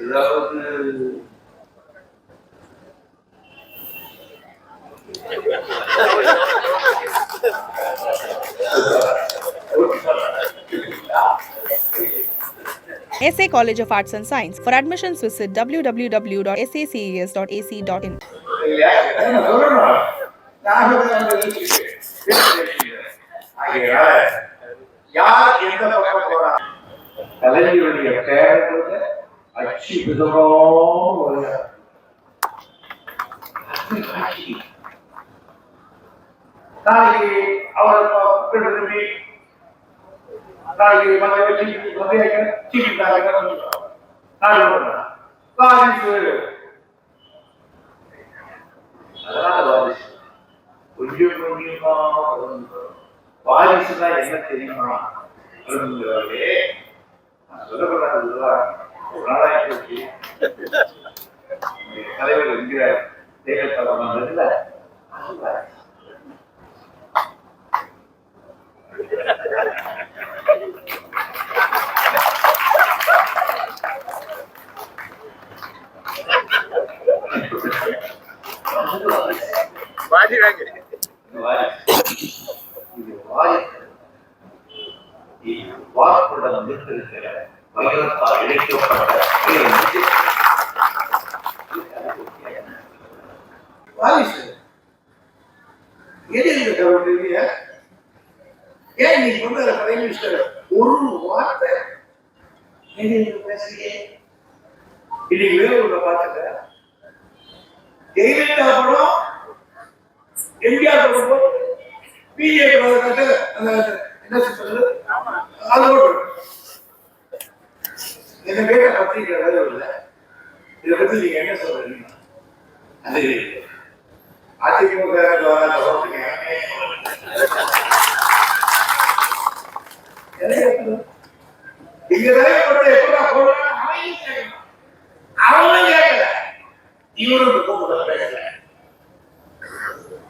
ஏதாவது SA College of Arts and Science. For admissions, visit www.sacas.ac.in. ஆகையால, யார் எந்த பக்கம் போறா கலைஞருடைய பேரத்துல அச்சு விதமாக நாளைக்கு அவர் திரும்பி நாளைக்கு அதனால கொஞ்சம் கொஞ்சமா வாரிசுனா என்ன தெரியுமா? நான் சொல்லக்கூடாது ஒரு நாளாகி போச்சு. தலைவர் என்கிறார் தேகத்தலம் இருக்குல்ல. இது வாரிசு. இது வாக்குடன் வைரத்தால் இணைக்கப்பட்ட எது இந்த கவர்மெண்ட் ஏன் நீ சொன்ன பிரைம் மினிஸ்டர் ஒரு வார்த்தை நீங்க இன்னைக்கு வேலூர்ல பார்த்துக்க ஜெயலலிதா படம் எம்ஜிஆர் படம் பிஜேபி அந்த என்ன சொல்றது? அது ஓட்டு இந்த இதை பத்தி நீங்க என்ன சொல்றீங்க அது அதிமுக இங்க தலைப்பட்ட எப்படா போடுறாங்க அவன் கேட்கல இவரும் கூப்பிட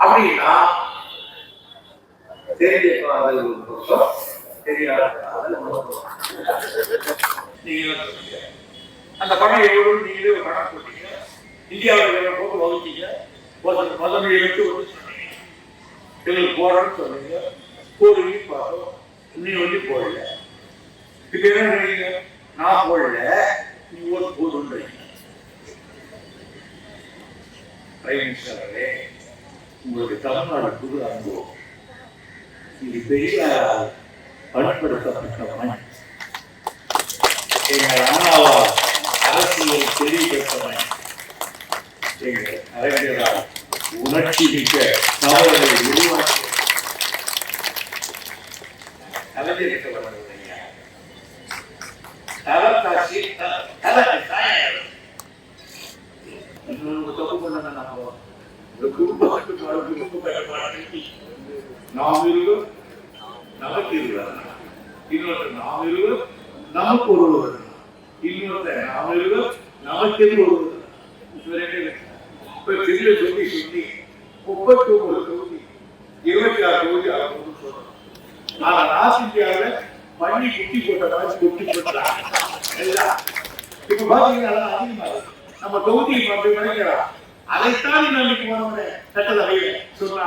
அப்படின்னா தெரிஞ்சிருக்காது ஒரு பக்கம் தெரியாத அந்த பணம் எவ்வளவு நீங்களே ஒரு கணக்கு போட்டீங்க. இந்தியாவில் போட்டு வகுத்தீங்க. முதல் முதல் சொன்னீங்க. எங்களுக்கு போறோம்னு சொன்னீங்க. போடுவீங்க பார்த்தோம் நீ வந்து போடல. இப்ப என்ன நினைக்கிறீங்க? நான் போடல. நீ ஓட்டு போதுன்றீங்க பிரைம் மினிஸ்டர் அவர்களே உங்களுக்கு தமிழ்நாடு புது அனுபவம். இது பெரிய பண்படுத்தப்பட்ட மண். எங்கள் அண்ணாவால் அரசியல் தெரிவிக்கப்பட்ட மண். எங்கள் அறிஞரால் உணர்ச்சி மிக்க தவறுகளை உருவாக்கி கலைஞருக்கு குடும்ப பயன்பாடு நாம் இருவர் நமக்கு இருவர் இன்னொருத்தர் நாம் நமக்கு ஒருவர் இன்னொருத்தர் நாம் இருவர் நமக்கு ஒருவர் இப்ப திரும்ப சொல்லி சொல்லி முப்பத்தி ஒன்பது தொகுதி இருபத்தி ஆறு தொகுதி ஆகும் சொல்றோம் ஆனா நார்த் பண்ணி குட்டி போட்ட ராசி குட்டி போட்டாங்க இப்ப பாத்தீங்கன்னா அதிகமா நம்ம தொகுதி அப்படி நினைக்கிறோம் அதைத்தான் இன்னைக்கு போனவங்க சட்டசபையில சொல்றா.